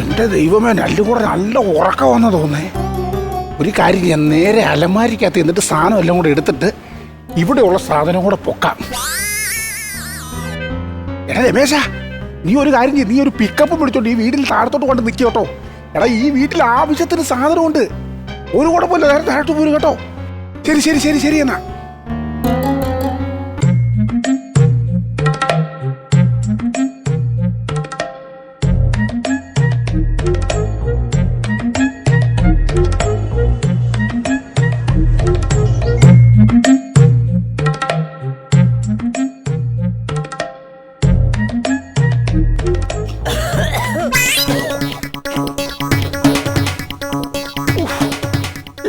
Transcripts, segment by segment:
എന്റെ ദൈവമേ നല്ല കൂടെ നല്ല ഉറക്കം വന്ന തോന്നേ ഒരു കാര്യം ഞാൻ നേരെ അലമാരിക്കകത്ത് എന്നിട്ട് സാധനം എല്ലാം കൂടെ എടുത്തിട്ട് ഇവിടെയുള്ള സാധനം കൂടെ പൊക്കാം. എടാ രമേശ നീ ഒരു കാര്യം നീ ഒരു പിക്കപ്പ് പിടിച്ചോണ്ട് ഈ വീട്ടിൽ താഴത്തോട്ട് കൊണ്ട് നിൽക്കുക കേട്ടോ. എടാ ഈ വീട്ടിൽ ആവശ്യത്തിന് സാധനമുണ്ട്. ഒരു കുഴപ്പമില്ല നേരെ താഴത്ത് പോരും കേട്ടോ. ശരി ശരി ശരി ശരി എന്നാ.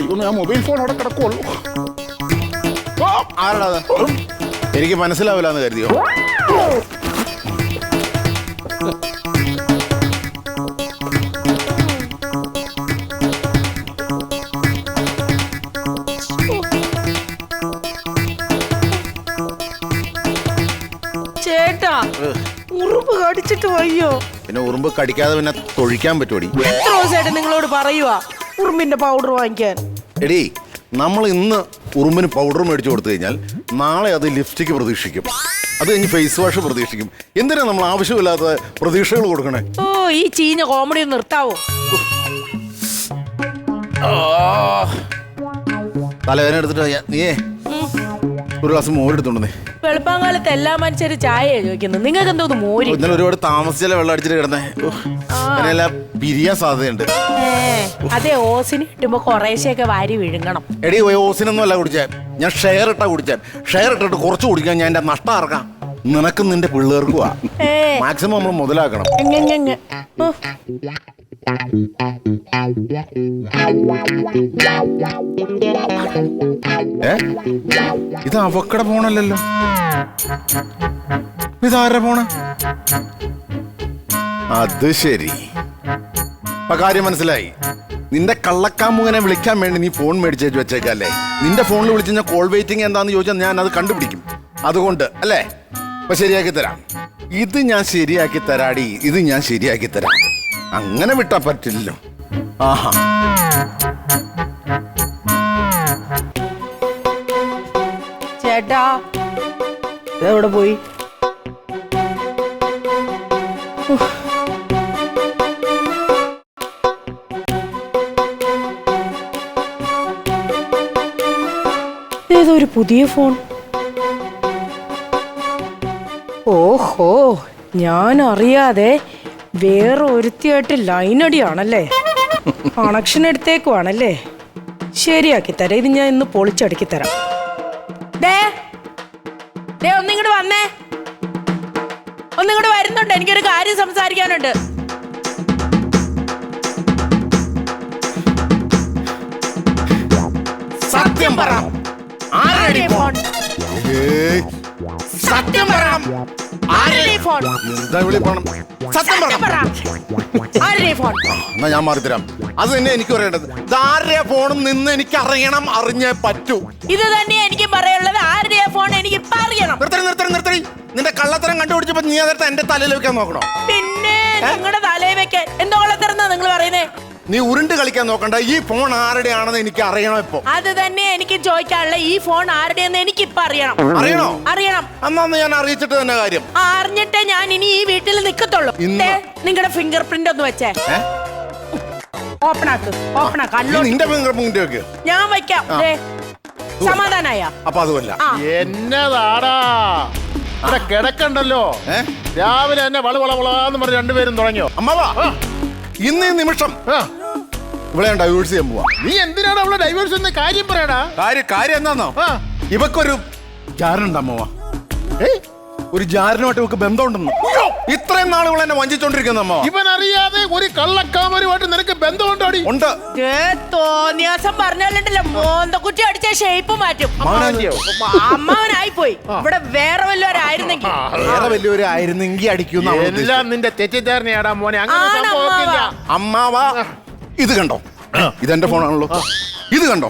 ദൈവമേ ആ മൊബൈൽ ഫോൺ അവിടെ കിടക്കുള്ളൂ ആരാണത് അത്? എനിക്ക് മനസ്സിലാവില്ല എന്ന് കരുതിയോ? ചേട്ടാ ഉറുമ്പ് കടിച്ചിട്ട് വയ്യോ? പിന്നെ ഉറുമ്പ് കടിക്കാതെ പിന്നെ തൊഴിക്കാൻ പറ്റുമടി എത്ര ദിവസമായിട്ട് നിങ്ങളോട് പറയുവാ ഉറുമ്പിന്റെ പൗഡർ വാങ്ങിക്കാൻ? എടി നമ്മൾ ഇന്ന് ഉറുമ്പിന് പൗഡർ മേടിച്ചു കൊടുത്തു കഴിഞ്ഞാൽ നാളെ അത് ലിപ്സ്റ്റിക് പ്രതീക്ഷിക്കും. അത് കഴിഞ്ഞ് ഫേസ് വാഷ് പ്രതീക്ഷിക്കും. എന്തിനാ നമ്മൾ ആവശ്യമില്ലാത്ത പ്രതീക്ഷകൾ കൊടുക്കണേ? ഓ ഈ ചീഞ്ഞ കോമഡി ഒന്ന് നിർത്താവോ? തലവേദന എടുത്തിട്ട്. നീയേ. ഒരു ഗ്ലാസ് മോരെടുത്തോണ്ടേ വെളുപ്പാങ്കാലത്ത് എല്ലാ മനുഷ്യരും ചായ ചോദിക്കുന്നത്. നിങ്ങൾക്ക് എന്തോന്ന് മോര്? ഇന്നലെ ഒരുപാട് താമസിച്ചാലേ വെള്ളം അടിച്ചിട്ട് കിടന്നേ. അങ്ങനെയല്ല പിരിയാൻ സാധ്യതയുണ്ട്. അതെ ഓസിന് കിട്ടുമ്പോ കുറേശ്ശെയൊക്കെ വാരി വിഴുങ്ങണം. എടി ഓസിനൊന്നും അല്ല കുടിച്ചാൽ ഞാൻ ഷെയർ ഇട്ടാ കുടിച്ചാൽ ഷെയർ ഇട്ടിട്ട് കുറച്ച് കുടിക്കാൻ ഞാൻ എന്റെ നഷ്ടം ഇറക്കാം നിനക്കും നിന്റെ പിള്ളേർക്കുവാ. മാക്സിമം നമ്മൾ മുതലാക്കണം. ഇത് അവക്കട ഫോണല്ലല്ലോ. ഇതാരുടെ ഫോണ്? അത് ശരി. അപ്പൊ കാര്യം മനസ്സിലായി. നിന്റെ കള്ളക്കാമുകനെ വിളിക്കാൻ വേണ്ടി നീ ഫോൺ മേടിച്ചു വെച്ചേക്കല്ലേ. നിന്റെ ഫോണിൽ വിളിച്ച് കോൾ വെയിറ്റിംഗ് എന്താന്ന് ചോദിച്ചാൽ ഞാൻ അത് കണ്ടുപിടിക്കും. അതുകൊണ്ട് അല്ലേ? അപ്പൊ ശരിയാക്കി തരാം. ഇത് ഞാൻ ശരിയാക്കി തരാടി. ഇത് ഞാൻ ശരിയാക്കി തരാം. അങ്ങനെ വിട്ടാ പറ്റില്ലല്ലോ. ആഹാ. ചേട്ടാ എവിടെ പോയി? ഉഫ്. ഏതോ ഒരു പുതിയ ഫോൺ. ഓഹോ ഞാൻ അറിയാതെ വേറെ ഒരുത്തിയായിട്ട് ലൈനടിയാണല്ലേ? കണക്ഷൻ എടുത്തേക്കുവാണല്ലേ ശരിയാക്കി തരാം ഇത് ഞാൻ ഇന്ന് പൊളിച്ചടുക്കി തരാം ദേ ഒന്നിങ്ങോട്ട് വന്നേ. ഒന്നിങ്ങോട്ട് വരുന്നുണ്ട്. എനിക്കൊരു കാര്യം സംസാരിക്കാനുണ്ട്. സത്യം പറ. ആരടി ഫോൺ സത്യം പറ. ആരുടെ ഫോൺ എന്താ വിളി പണം സത്യം സത്യം പറ. പറ. ആരുടെ ഫോൺ എന്നാ ഞാൻ മാറിത്തരാം അത് തന്നെ എനിക്ക് പറയേണ്ടത്. ഇതാരുടെ ഫോണും നിന്ന് എനിക്ക് അറിയണം അറിഞ്ഞേ പറ്റൂ. ഇത് തന്നെ എനിക്ക് പറയാനുള്ളത് ആരുടെ ഫോൺ എനിക്ക് ഇപ്പൊ അറിയണം. നിർത്തടി നിർത്തടി നിർത്തടി. നിന്റെ കള്ളത്തരം കണ്ടുപിടിച്ചപ്പോ നീ അതെടുത്ത് എന്റെ തലയിൽ വെക്കാൻ നോക്കണോ? പിന്നെ നിങ്ങളുടെ തലയിൽ വെക്കാൻ എന്തോ കള്ളത്തരം നിങ്ങൾ പറയുന്നേ? നീ ഉരുണ്ട് കളിക്കാൻ നോക്കണ്ട. ഈ ഫോൺ ആരുടെ ആണെന്ന് എനിക്ക് അറിയണം ഇപ്പൊ. അത് തന്നെ എനിക്ക് ചോദിക്കാനുള്ള ഈ ഫോൺ ആരുടെയെന്ന് എനിക്ക് ഇപ്പൊ അറിയണം? അറിയണോ. അറിയണം അന്നാന്ന് ഞാൻ അറിയിച്ചിട്ട് തന്നെ കാര്യം. ആ, അറിഞ്ഞിട്ടേ ഞാൻ ഇനി ഈ വീട്ടിൽ നിക്കത്തുള്ളൂ. ഇന്ന്? നിങ്ങളുടെ ഫിംഗർ പ്രിന്റ് ഒന്ന് വെച്ചേ. ഏ? ഓപ്പൺ ആക്ക് ഓപ്പൺ ആക്ക് നിന്റെ ഫിംഗർ പ്രിന്റ് വെക്ക്. ഞാൻ വെക്കാം. ദേ, സമാധാനായ? അപ്പൊ അതുമല്ല. ആ. എന്നതാടാ? ഇവിടെ കിടക്കണ്ടല്ലോ. ഏ? രാവിലെ എന്നെ വള വള വളാന്ന് പറഞ്ഞ് രണ്ടുപേരും തുടങ്ങിയോ? അമ്മാവാ. ഇന്ന് ഈ നിമിഷം ഇവിടെയാണ് ഇവിടെ ഞാൻ ഡൈവേഴ്സ് ചെയ്യാൻ പോവാ. നീ എന്തിനാണ് അവളെ ഡൈവേഴ്സ് എന്ന കാര്യം പറയടാ. കാര്യം കാര്യം എന്താന്നോ? ഇവക്കൊരു ഇവക്കൊരു ജാരനുണ്ട് അമ്മവാ. ഏയ്, ഒരു ജാരനുമായിട്ട് നമുക്ക് ബന്ധമുണ്ടെന്ന്. ഇത്രയും നാൾ ഇവൾ എന്നെ വഞ്ചിച്ചോണ്ടിരിക്കുന്ന അമ്മ. ഇവൻ അറിയാതെ ഒരു കള്ളക്കാമരുമായിട്ട് നിനക്ക് ബന്ധമുണ്ടോടി ഉണ്ട്. തോന്നിയാസം പറഞ്ഞാലുണ്ടല്ലോ മോന്തക്കുറ്റി അടിച്ച ഷേപ്പ് മാറ്റും? അമ്മാവനായി പോയി ഇവിടെ വേറെ വല്ലവരായിരുന്നെങ്കിൽ വേറെ വല്ലവരായിരുന്നെങ്കിൽ ആയിരുന്നെങ്കിൽ അടിക്കുന്ന എല്ലാം നിന്റെ തെറ്റിദ്ധാരണയാടാ മോനെ. അങ്ങനെ അമ്മാവാ ഇത് കണ്ടോ? ഇതെന്റെ ഫോണാണല്ലോ. ഇത് കണ്ടോ.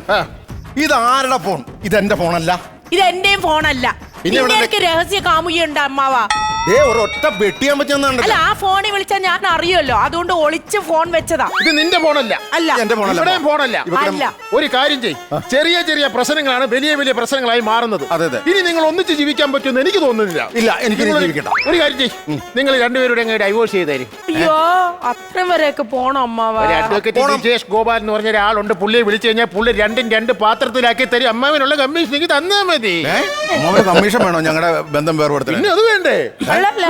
ഇത് ആരുടെ ഫോൺ? ഇതെന്റെ ഫോണല്ല. ഇത് എന്റെയും ഫോണല്ല. ഇവിടെ എനിക്ക് രഹസ്യ കാമുകിയുണ്ട് അമ്മാവ. ദേ ഒരൊറ്റ വെട്ടിയാൻ അല്ല ആ ഫോണിൽ വിളിച്ചാൽ ഞാൻ അറിയുമല്ലോ. അതുകൊണ്ട് ഒളിച്ച് ഫോൺ വെച്ചതാ. ഇത് നിന്റെ ഫോണല്ല. അല്ല. എന്റെ ഫോണല്ല. ഇവിടെയും ഫോണല്ല. അല്ല. ഒരു കാര്യം ചെയ് ചെറിയ ചെറിയ പ്രശ്നങ്ങളാണ് വലിയ വലിയ പ്രശ്നങ്ങളായി മാറുന്നത്. അതെ, അതെ. ഇനി നിങ്ങൾ ഒന്നിച്ച് ജീവിക്കാൻ പറ്റുമെന്ന് എനിക്ക് തോന്നുന്നില്ല. ഇല്ല, എനിക്ക് നിങ്ങൾ ഒരു- ജീവിക്കണ്ട. ഒരു കാര്യം ചെയ് നിങ്ങൾ രണ്ടുപേരുടെ അങ്ങ് ഡൈവോഴ്സ് ചെയ്തേരും. അയ്യോ അത്രയും വരെയൊക്കെ പോണം അമ്മാവ? ഒരു അഡ്വക്കേറ്റ് വിജേഷ് ഗോപാൽ എന്ന് പറഞ്ഞ ഒരാളുണ്ട്. പുള്ളിയെ വിളിച്ചു കഴിഞ്ഞാൽ പുള്ളി രണ്ടും രണ്ട് പാത്രത്തിലാക്കി തരും. അമ്മാവിനുള്ള കമ്മീഷൻ എനിക്ക് തന്നാ മതി. ഏ? അമ്മാവന് കമ്മീഷൻ വേണോ? ഞങ്ങളുടെ ബന്ധം വേർപെടുത്തൽ പിന്നെ അത് വേണ്ടേ? അല്ലല്ല.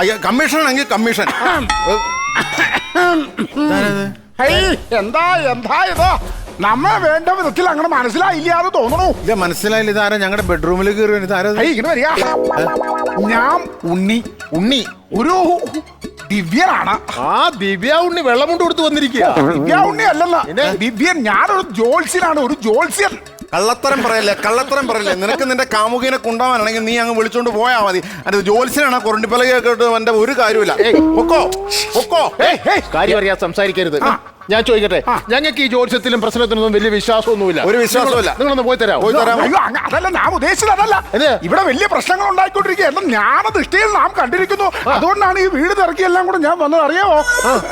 അയ്യോ കമ്മീഷൻ ആണെങ്കിൽ കമ്മീഷൻ ഹൈ, എന്താ എന്താ ഇതോ? നമ്മെ വേണ്ട വിധത്തിൽ അങ്ങനെ എന്ന് തോന്നണു. ഇല്ല മനസ്സിലായില്ല. ഇതാരാ ഞങ്ങളുടെ ബെഡ്റൂമിൽ കയറി ഇതാരാ ഹൈ, ഇങ്ങനെ വരിക. ഞാൻ ഉണ്ണി ഉണ്ണി. ഒരു ദിവ്യനാണ്. ആ ദിവ്യ ഉണ്ണി വെള്ളം കൊണ്ട് കൊടുത്ത് വന്നിരിക്കുക. ദിവ്യ ഉണ്ണി അല്ലല്ല. പിന്നെ? ദിവ്യൻ ഞാനൊരു ജോത്സ്യനാണ് ഒരു ജോത്സ്യൻ കള്ളത്തരം പറയല്ലേ കള്ളത്തരം പറയല്ലേ? നിനക്ക് നിന്റെ കാമുകിനെ കൊണ്ടുപോകാനാണെങ്കിൽ നീ അങ്ങ് വിളിച്ചോണ്ട് പോയാ മതി. അത് ജോലിസിനാണ് കൊറണ്ടിപ്പലകൊക്കെ ഇട്ട് എന്റെ ഒരു കാര്യമില്ല പൊക്കോ ഒക്കോ ഒക്കോ ഏയ്, കാര്യം അറിയാൻ സംസാരിക്കരുത്. ഞാൻ ചോദിക്കട്ടെ ഞങ്ങൾക്ക് ഈ ജോത്സ്യത്തിലും പ്രശ്നത്തിനൊന്നും വലിയ വിശ്വാസമൊന്നുമില്ല. ഒരു വിശ്വാസമില്ല നിങ്ങൾ- നിങ്ങളൊന്ന് പോയി തരാം പോയി തരാം. അയ്യോ അങ്ങ- അതല്ല ഞാൻ ഉദ്ദേശിച്ചത് അതല്ല. ഇവിടെ വലിയ പ്രശ്നങ്ങൾ ഉണ്ടായിക്കൊണ്ടിരിക്കുക എന്നാൽ ജ്ഞാന ദൃഷ്ടിയിൽ നാം കണ്ടിരിക്കുന്നു. അതുകൊണ്ടാണ് ഈ വീട് തിറക്കി എല്ലാം കൂടെ ഞാൻ വന്നത് അറിയാമോ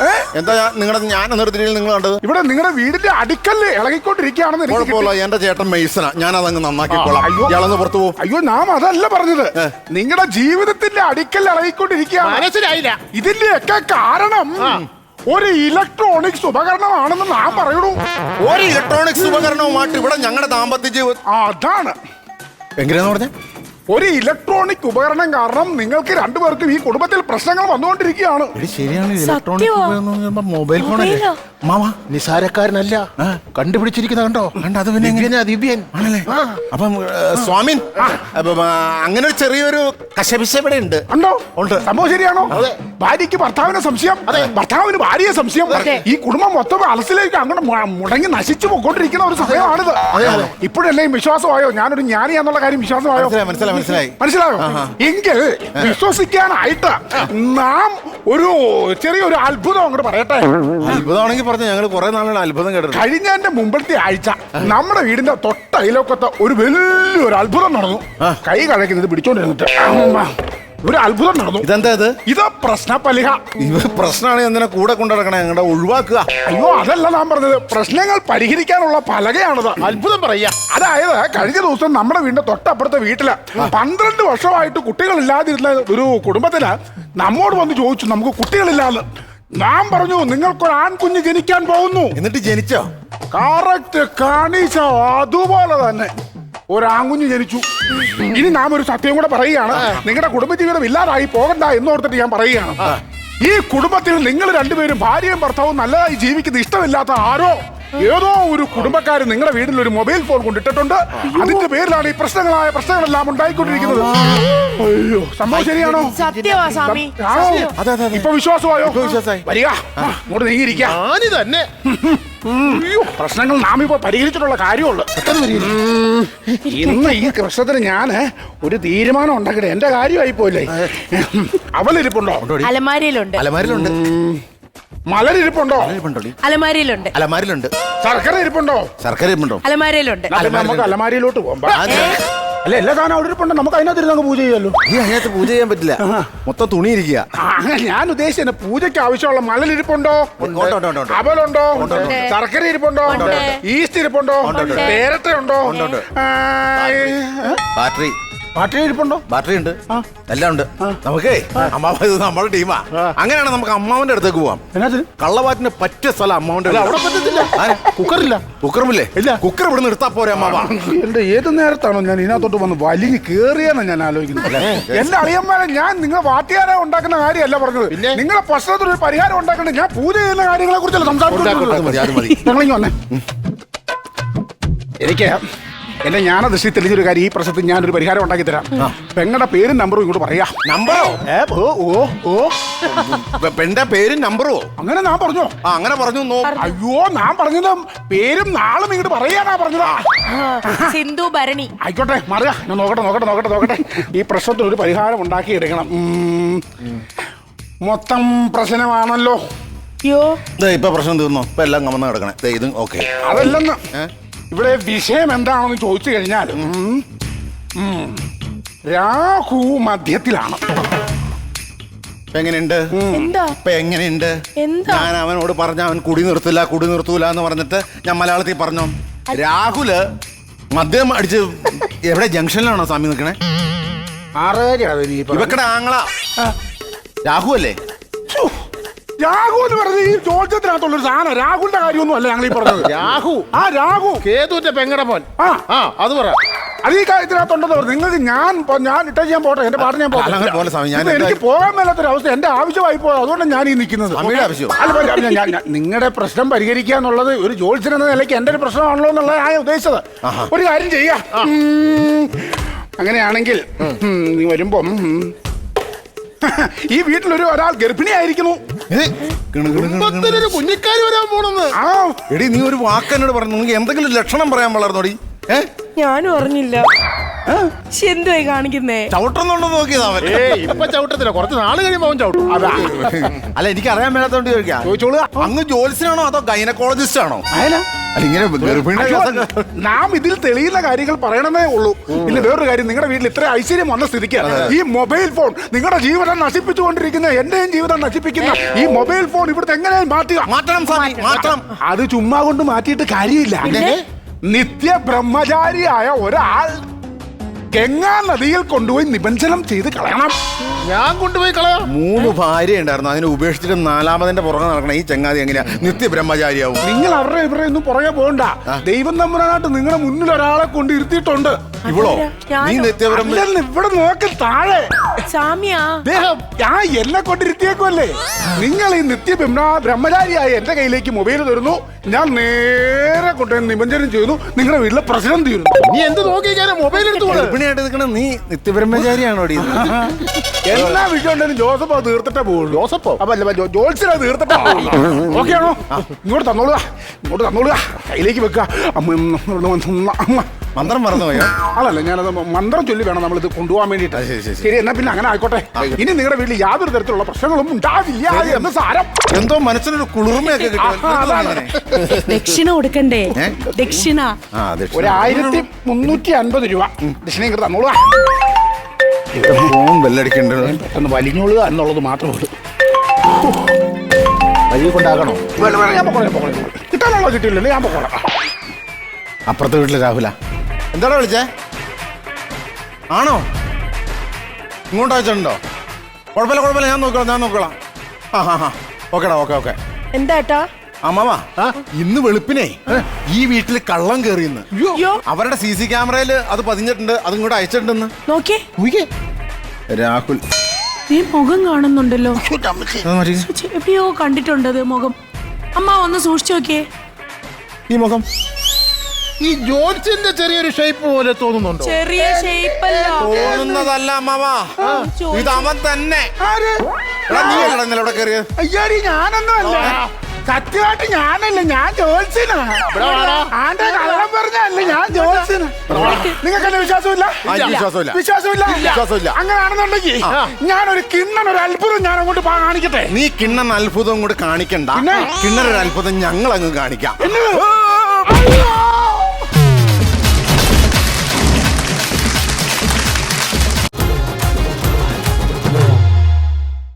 ഏ? എന്താ ഞാൻ നിങ്ങളുടെ ഞാൻ നിർത്തിയിൽ നിങ്ങൾ കണ്ടത്? ഇവിടെ നിങ്ങളുടെ വീടിന്റെ അടിക്കല്ല് ഇളകിക്കൊണ്ടിരിക്കുകയാണെന്ന് എനിക്ക് കുഴപ്പമില്ല എന്റെ ചേട്ടൻ മെയ്സന. ഞാൻ അതങ്ങ് നന്നാക്കിക്കോളാം അയ്യോ. ഇയാളൊന്ന് പുറത്തു പോകും അയ്യോ നാം അതല്ല പറഞ്ഞത്. നിങ്ങളുടെ ജീവിതത്തിന്റെ അടിക്കൽ ഇളകിക്കൊണ്ടിരിക്കുകയാണ്. മനസ്സിലായില്ല. ഇതിന്റെയൊക്കെ കാരണം ഒരു ഇലക്ട്രോണിക്സ് ഉപകരണമാണെന്ന് ഞാൻ പറയണു. ഒരു ഇലക്ട്രോണിക്സ് ഉപകരണവുമായിട്ട് ഇവിടെ ഞങ്ങളുടെ ദാമ്പത്യ ജീവിതം അതാണ്. എങ്ങനെയാന്ന് പറഞ്ഞേ? ഒരു ഇലക്ട്രോണിക് ഉപകരണം കാരണം നിങ്ങൾക്ക് രണ്ടുപേർക്കും ഈ കുടുംബത്തിൽ പ്രശ്നങ്ങൾ വന്നുകൊണ്ടിരിക്കുകയാണ്. ശരിയാണ് സത്യമോ? മൊബൈൽ ഫോണല്ലേ മൊബൈലോ? മാമാ നിസാരക്കാരനല്ല. കണ്ടുപിടിച്ചിരിക്കുന്ന കണ്ടോ? കണ്ടോ, അത് പിന്നെ എങ്ങനെ? ദിവ്യനാ, ദിവ്യൻ. ആണല്ലേ? അപ്പം ഏ, സ്വാമിൻ അപ്പം, ആ, അങ്ങനെ ഒരു ചെറിയൊരു കശപിശ ഇവിടെ ഉണ്ട്. ഉണ്ടോ? ഉണ്ട്. സംഭവം ശരിയാണോ? ഭാര്യയ്ക്ക് ഭർത്താവിനെ സംശയം. ഭർത്താവിന് ഭാര്യയെ സംശയം. ഈ കുടുംബം മൊത്തം അലസിലേക്ക് അങ്ങോട്ട് മു- മുടങ്ങി നശിച്ചു പോയിക്കൊണ്ടിരിക്കുന്ന ഒരു സമയമാണിത്. ഇപ്പോഴല്ലേ ഈ വിശ്വാസമായോ? ഞാനൊരു ജ്ഞാനിയാന്നുള്ള കാര്യം വിശ്വാസമായോ? മനസ്സിലായി, മനസ്സിലായി, മനസ്സിലായി. മനസ്സിലായോ? എങ്കിൽ വിശ്വസിക്കാനായിട്ട് നാം ഒരു ചെറിയൊരു അത്ഭുതം അങ്ങോട്ട് പറയട്ടെ. അത്ഭുതമാണെങ്കിൽ പറഞ്ഞു ഞങ്ങൾ കുറെ നാളുകൾ അത്ഭുതം കേട്ടു കഴിഞ്ഞതിന്റെ മുമ്പത്തെ ആഴ്ച നമ്മുടെ വീടിന്റെ തൊട്ടയിലൊക്കത്തെ ഒരു വലിയൊരു അത്ഭുതം നടന്നു. കൈ കഴക്കുന്നത് പിടിച്ചോണ്ടിരുന്നിട്ട്. ഒരു അത്ഭുതം നടന്നു. ഇതെന്താ ഇത്? ഇത് പ്രശ്നപ്പലിഹ ഇവ പ്രശ്നമാണ് എന്തിനാ കൂടെ കൊണ്ടിടക്കണേ ഞങ്ങളുടെ ഒഴിവാക്കുക. അയ്യോ അതല്ല ഞാൻ പറഞ്ഞത്. പ്രശ്നങ്ങൾ പരിഹരിക്കാനുള്ള പലകയാണത്. അത്ഭുതം പറയാ അതായത് കഴിഞ്ഞ ദിവസം നമ്മുടെ വീടിന്റെ തൊട്ടപ്പുറത്തെ വീട്ടിൽ പന്ത്രണ്ട് വർഷമായിട്ട് കുട്ടികളില്ലാതിരുന്ന ഒരു കുടുംബത്തിന് നമ്മോട് വന്ന് ചോദിച്ചു നമുക്ക് കുട്ടികളില്ലാന്ന്. ഞാൻ പറഞ്ഞു നിങ്ങൾക്കൊരു ആൺകുഞ്ഞ് ജനിക്കാൻ പോകുന്നു. എന്നിട്ട് ജനിച്ചോ? കറക്റ്റ് കാണിച്ചോ. അതുപോലെ തന്നെ. ഒരു ആൺകുഞ്ഞ് ജനിച്ചു. ഇനി നാം ഒരു സത്യം കൂടെ പറയുകയാണ്. നിങ്ങളുടെ കുടുംബജീവിതം ഇല്ലാതായി പോകണ്ട എന്നോർത്തിട്ട് ഞാൻ പറയുകയാണ്. ഈ കുടുംബത്തിൽ നിങ്ങൾ രണ്ടുപേരും ഭാര്യയും ഭർത്താവും നല്ലതായി ജീവിക്കുന്ന ഇഷ്ടമില്ലാത്ത ആരോ? ഏതോ ഒരു കുടുംബക്കാരൻ നിങ്ങളുടെ വീട്ടിൽ ഒരു മൊബൈൽ ഫോൺ കൊണ്ടിട്ടിട്ടുണ്ട്. അതിന്റെ പേരിലാണ് ഈ പ്രശ്നങ്ങളായ പ്രശ്നങ്ങളെല്ലാം ഉണ്ടായിക്കൊണ്ടിരിക്കുന്നത്. അയ്യോ സംഭവം ശരിയാണോ? സത്യമാ സ്വാമി. ആണോ? അതെ, അതെ, അതെ. ഇപ്പൊ വിശ്വാസമായോ? വിശ്വാസമായി. വരിക. ആ, ഇങ്ങോട്ട് നീങ്ങിയിരിക്കാം. ആനി തന്നെ. അയ്യോ പ്രശ്നങ്ങൾ നാം ഇപ്പൊ പരിഹരിച്ചിട്ടുള്ള കാര്യമുള്ളു. ഇന്ന് ഈ പ്രശ്നത്തിന് ഞാൻ ഒരു തീരുമാനം ഉണ്ടാക്കട്ടെ. എന്റെ കാര്യമായി പോയില്ലേ അവലിരിപ്പുണ്ടോ അലമാരിയിലുണ്ട്. അലമാരിലുണ്ട് മലരിരിപ്പുണ്ടോ? അലമാരിയിലുണ്ട്. അലമാരിയിലുണ്ട്. അലമാരിലുണ്ട് ശർക്കര ഇരിപ്പുണ്ടോ ശർക്കര ഇരിപ്പുണ്ടോ അലമാരിയിലുണ്ട്. നമുക്ക് അലമാരിയിലോട്ട് പോകാം അല്ല എല്ലാ സാധനം അവിടെ ഇരിപ്പുണ്ടോ. നമുക്ക് അതിനകത്ത് ഇരുന്ന് പൂജ ചെയ്യാലോ. ഈ അതിനകത്ത് പൂജ ചെയ്യാൻ പറ്റില്ല. മൊത്തം തുണി ഇരിക്കുക ഞാൻ ഉദ്ദേശിച്ചത് പൂജയ്ക്ക് ആവശ്യമുള്ള മലരിപ്പുണ്ടോ ഉണ്ട്, ഉണ്ട്, ഉണ്ട്, ഉണ്ട്. അവലുണ്ടോ ഉണ്ട്. ശർക്കര ഇരിപ്പുണ്ടോ ഉണ്ട്. ഈസ്റ്റ് ഇരിപ്പുണ്ടോ? നേരത്തെ പേരട്ട ഉണ്ടോ ഉണ്ട്, ഉണ്ട്. ബാറ്ററി. ബാറ്ററി ഇരിപ്പുണ്ടോ? ബാറ്ററി ഉണ്ട്. എല്ലാം ഉണ്ട്. നമുക്കേ അമ്മാവ ഇത് നമ്മുടെ ടീമാ. അങ്ങനെയാണ് നമുക്ക് അമ്മാവന്റെ അടുത്തേക്ക് പോവാം. കള്ളവാറ്റിന് പറ്റിയ സ്ഥലം അമ്മാവന്റെ അവിടെ പറ്റത്തില്ല. കുക്കറില്ല. കുക്കറുമില്ലേ? ഇല്ല. കുക്കർ ഇവിടെ നിർത്താ പോരെ അമ്മാവ. എന്റെ ഏത് നേരത്താണോ ഞാൻ ഇതിനകത്തോട്ട് വന്ന് വലിഞ്ഞ് കേറിയെന്ന് ഞാൻ ആലോചിക്കുന്നത്. എന്റെ അളിയന്മാരെ ഞാൻ നിങ്ങൾ വാട്ടിയാരെ ഉണ്ടാക്കുന്ന കാര്യമല്ല പറഞ്ഞത്. പിന്നെ? നിങ്ങളെ പ്രശ്നത്തിന് ഒരു പരിഹാരം ഉണ്ടാക്കണ്ടേ. ഞാൻ പൂജ ചെയ്യുന്ന കാര്യങ്ങളെ കുറിച്ചല്ല സംസാരിക്കുന്നത്. ഞങ്ങളിങ്ങ് വന്നേ. എനിക്ക് എന്റെ ജ്ഞാനദൃഷ്ടി തെളിഞ്ഞൊരു കാര്യം ഈ പ്രശ്നത്തിൽ ഞാനൊരു പരിഹാരം ഉണ്ടാക്കി തരാം. പെങ്ങളുടെ പേരും നമ്പറും ഇങ്ങോട്ട് പറയാ. നമ്പറോ? ഓ ഓ ഓ. പെണ്ണിന്റെ പേരും നമ്പറോ? അങ്ങനെ ഞാൻ പറഞ്ഞോ. ആ അങ്ങനെ പറഞ്ഞു നോ. അയ്യോ ഞാൻ പറഞ്ഞത് പേരും നാളും ഇങ്ങോട്ട് പറയാനാ പറഞ്ഞതാ. സിന്ധു ഭരണി. ആയിക്കോട്ടെ മാറുക. ഞാൻ നോക്കട്ടെ നോക്കട്ടെ നോക്കട്ടെ നോക്കട്ടെ. ഈ പ്രശ്നത്തിന് ഒരു പരിഹാരം ഉണ്ടാക്കി എടുക്കണം. മൊത്തം പ്രശ്നമാണല്ലോ. അയ്യോ ദേ, ഇപ്പൊ പ്രശ്നം തീർന്നു? ഇപ്പൊ എല്ലാം കമന്ന് കിടക്കണേ. ദേ, ഇതും ഓക്കെ. അതല്ലെന്ന്. ഇവിടെ വിഷയം എന്താണെന്ന് ചോദിച്ചു കഴിഞ്ഞാൽ രാഹു മധ്യത്തിലാണ്. എങ്ങനെയുണ്ട്? എന്താ? ഇപ്പൊ എങ്ങനെയുണ്ട്? എന്താ? ഞാൻ അവനോട് പറഞ്ഞ അവൻ കുടി നിർത്തില്ല കുടി നിർത്തൂല എന്ന് പറഞ്ഞിട്ട് ഞാൻ മലയാളത്തിൽ പറഞ്ഞു? രാഹുൽ മദ്യം അടിച്ച് എവിടെ ജംഗ്ഷനിലാണോ സ്വാമി നിൽക്കണേ? പറഞ്ഞത്. ഇവക്കടെ ആങ്ങള. രാഹു അല്ലേ രാഹു എന്ന് പറഞ്ഞത് ഈ ചോദ്യത്തിനകത്തുള്ളൊരു സാധനം. രാഹുലിന്റെ കാര്യമൊന്നും അല്ല ഞങ്ങൾ ഈ പറഞ്ഞത്. രാഹു? ആ രാഹു. കേതുവിന്റെ പെങ്ങടെ പോൻ ആ. ആ അത് പറ. അത് ഈ കാര്യത്തിനകത്തുണ്ടെന്ന് പറഞ്ഞു. നിങ്ങൾക്ക് ഞാൻ ഞാൻ ഇട്ട ചെയ്യാൻ പോട്ടെ എന്റെ പാട്ട് ഞാൻ പോട്ടെ. അങ്ങനെ പോലെ സ്വാമി, ഞാൻ എനിക്ക് എന്താ- പോകാൻ മേലാത്തൊരു അവസ്ഥ. എന്റെ ആവശ്യമായി പോയത് അതുകൊണ്ടാണ് ഞാൻ ഈ നിൽക്കുന്നത്. സ്വാമിയുടെ ആവശ്യമോ? അല്ല, ഇപ്പൊ ഞാൻ- ഞാൻ- ഞാൻ- നിങ്ങളുടെ പ്രശ്നം പരിഹരിക്കുക എന്നുള്ളത് ഒരു ജോത്സ്യൻ എന്ന നിലയ്ക്ക് എന്റെ ഒരു പ്രശ്നമാണല്ലോ എന്നുള്ള ഞാൻ ഉദ്ദേശിച്ചത്. ഒരു കാര്യം ചെയ്യാ. ഉം. അങ്ങനെയാണെങ്കിൽ ഉം, നീ വരുമ്പം ഉം. ഈ വീട്ടിലൊരു ഒരാൾ ഗർഭിണിയായിരിക്കുന്നു. കുടുംബത്തിലൊരു കുഞ്ഞിക്കാരി വരാൻ പോണെന്ന്. ആ. എടി നീ ഒരു വാക്ക് എന്നോട് പറഞ്ഞു. നിങ്ങൾക്ക് എന്തെങ്കിലും ലക്ഷണം പറയാൻ വളർന്നോടി ഞാനും അറിഞ്ഞില്ല. ശ്ശെ, എന്തുവായി കാണിക്കുന്നേ? ചവിട്ടുന്നുണ്ടോ നോക്കിയതാ അവൻ. ഏ ഇപ്പൊ ചവിട്ടത്തില്ല. കുറച്ച് നാൾ കഴിയുമ്പോ അവൻ ചവിട്ടും. അതാ. അല്ല എനിക്ക് അറിയാൻ മേലാത്തോണ്ട് ചോദിക്കാം അങ്ങ് ജോലിസിനാണോ അതോ ഗൈനക്കോളജിസ്റ്റ് ആണോ ഇങ്ങനെ നാം ഇതിൽ തെളിയുന്ന കാര്യങ്ങൾ പറയണമേ ഉള്ളൂ. പിന്നെ വേറൊരു കാര്യം നിങ്ങളുടെ വീട്ടിൽ ഇത്ര ഐശ്വര്യം വന്ന സ്ഥിതിക്ക് ഈ മൊബൈൽ ഫോൺ നിങ്ങളുടെ ജീവിതം നശിപ്പിച്ചുകൊണ്ടിരിക്കുന്ന എന്റെയും ജീവിതം നശിപ്പിക്കുന്ന ഈ മൊബൈൽ ഫോൺ ഇവിടുത്തെ എങ്ങനെ മാറ്റുക? മാറ്റണം സ്വാമി മാറ്റണം അത് ചുമ്മാ കൊണ്ട് മാറ്റിയിട്ട് കാര്യമില്ല. നിത്യ ബ്രഹ്മചാരിയായ ഒരാൾ ഗംഗാ നദിയിൽ കൊണ്ടുപോയി നിബഞ്ജനം ചെയ്ത് കളയണം. ഞാൻ കൊണ്ടുപോയി കളയാം. മൂന്ന് ഭാര്യ ഉണ്ടായിരുന്നു. അതിനെ ഉപേക്ഷിച്ചിട്ട് നാലാമതിന്റെ പുറകെ നടക്കണം ഈ ചങ്ങാതി എങ്ങനെയാ? നിത്യ ബ്രഹ്മചാരിയാവും നിങ്ങൾ അവരുടെ ഇവരെ ഒന്നും പുറകെ പോകണ്ട. ദൈവം തമ്പുരാനായിട്ട് നിങ്ങളുടെ മുന്നിൽ ഒരാളെ കൊണ്ട് ഇരുത്തിയിട്ടുണ്ട് ഇവളോ നീ നിത്യബ്രഹ്മ ഇവിടെ നോക്കി താഴെ. സാമിയാ ദേഹം ഞാൻ എന്നെ കൊണ്ടിരുത്തിയേക്കുമല്ലേ നിങ്ങൾ ഈ നിത്യ ബ്രഹ്മ ബ്രഹ്മചാരിയായ എന്റെ കയ്യിലേക്ക് മൊബൈൽ തരുന്നു ഞാൻ നേരെ കൊണ്ടുപോയി നിമഞ്ജനം ചെയ്യുന്നു. നിങ്ങളുടെ വീട്ടിലെ പ്രശ്നം തീരുന്നു നീ എന്ത് നോക്കിക്കാനും മൊബൈൽ എടുത്തു പോണേ നിൽക്കണ നീ നിത്യബ്രഹ്മചാരിയാണോ ബ്രഹ്മചാരിയാണോ എല്ലാ വിഷയം ഉണ്ടെങ്കിലും ജോസഫ് അത് തീർത്തിട്ടേ പോകുള്ളൂ ജോസഫോ? അപ്പൊ അല്ല ജോ- ജോത്സ്യൻ അത് തീർത്തിട്ടേ പോകുള്ളൂ ഓക്കെ ആണോ? ഇങ്ങോട്ട് തന്നോളുക ഇങ്ങോട്ട് തന്നോളുക കയ്യിലേക്ക് വെക്കുക. അമ്മ. മന്ത്രം പറഞ്ഞോ പോയോ? അതല്ല ഞാനത് മന്ത്രം ചൊല്ലി വേണം നമ്മളിത് ഇത് കൊണ്ടുപോകാൻ വേണ്ടിട്ട് ശരി, എന്നാ പിന്നെ അങ്ങനെ ആയിക്കോട്ടെ. ഇനി നിങ്ങളുടെ വീട്ടിൽ യാതൊരു തരത്തിലുള്ള പ്രശ്നങ്ങളും ഉണ്ടാവില്ല എന്ന് സാരം. എന്തോ മനസ്സിനൊരു കുളിർമയൊക്കെ. ദക്ഷിണ കൊടുക്കണ്ടേ? ദക്ഷിണ. ആ അതെ ഒരു ആയിരത്തി മുന്നൂറ്റി അൻപത് രൂപ ദക്ഷിണ ഇങ്ങോട്ട് തന്നോളൂ പെട്ടെന്ന് വലിഞ്ഞോളുക എന്നുള്ളത് മാത്രമേ ഉള്ളൂ. വഴി വേണ്ട, ഞാൻ കിട്ടിയില്ലല്ലോ ഞാൻ പോകണം അപ്പുറത്തെ വീട്ടിൽ രാഹുല. എന്താടാ വിളിച്ചേ? ആണോ? ഇങ്ങോട്ട് അയച്ചിട്ടുണ്ടോ? കുഴപ്പമില്ല കുഴപ്പമില്ല. ഞാൻ നോക്കണം ഞാൻ നോക്കണം ആ ഹാ ഹാ ഓക്കെടാ ഓക്കെ ഓക്കെ. എന്താട്ടാ അമ്മാവാ ഇന്ന് വെളുപ്പിനെ ഈ വീട്ടിൽ കള്ളം കയറിയെന്ന് യോ അവരുടെ സി സി ക്യാമറയിൽ അത് പതിഞ്ഞിട്ടുണ്ട് അത് ഇങ്ങോട്ട് അയച്ചിട്ടുണ്ടെന്ന്. നോക്കേ. രാഹുൽ. നീ മുഖം കാണുന്നുണ്ടല്ലോ. എവിടെയോ കണ്ടിട്ടുണ്ടത് മുഖം. അമ്മ ഒന്ന് സൂക്ഷിച്ചു നോക്കിയേ. ഈ മുഖം. ഈ ജോർജിന്റെ ചെറിയൊരു ഷേപ്പ് പോലെ തോന്നുന്നുണ്ടോ? ചെറിയ ഷേപ്പ് അല്ല തോന്നുന്നതല്ല അമ്മാവാ. ഇത് അവൻ തന്നെ. ഇവിടെ കയറിയത് അയ്യാടി ഞാനൊന്നും അല്ല സത്യമായിട്ട് ഞാനല്ല ഞാൻ ജോത്സ്യനാ വാടാ. ആന്റെ കള്ളം പറഞ്ഞല്ല ഞാൻ ജോത്സ്യനാ നിങ്ങൾക്ക് എന്നെ വിശ്വാസമില്ല? ആ, എനിക്ക് വിശ്വാസമില്ല. വിശ്വാസമില്ല? വിശ്വാസമില്ല. അങ്ങനെയാണെന്നുണ്ടെങ്കിൽ ഞാനൊരു കിണ്ണൻ ഒരു അത്ഭുതം ഞാൻ അങ്ങോട്ട് കാണിക്കട്ടെ? നീ കിണ്ണൻ അത്ഭുതം കൂടെ കാണിക്കണ്ട? കിണ്ണൻ ഒരു അത്ഭുതം ഞങ്ങൾ അങ്ങ് കാണിക്കാം!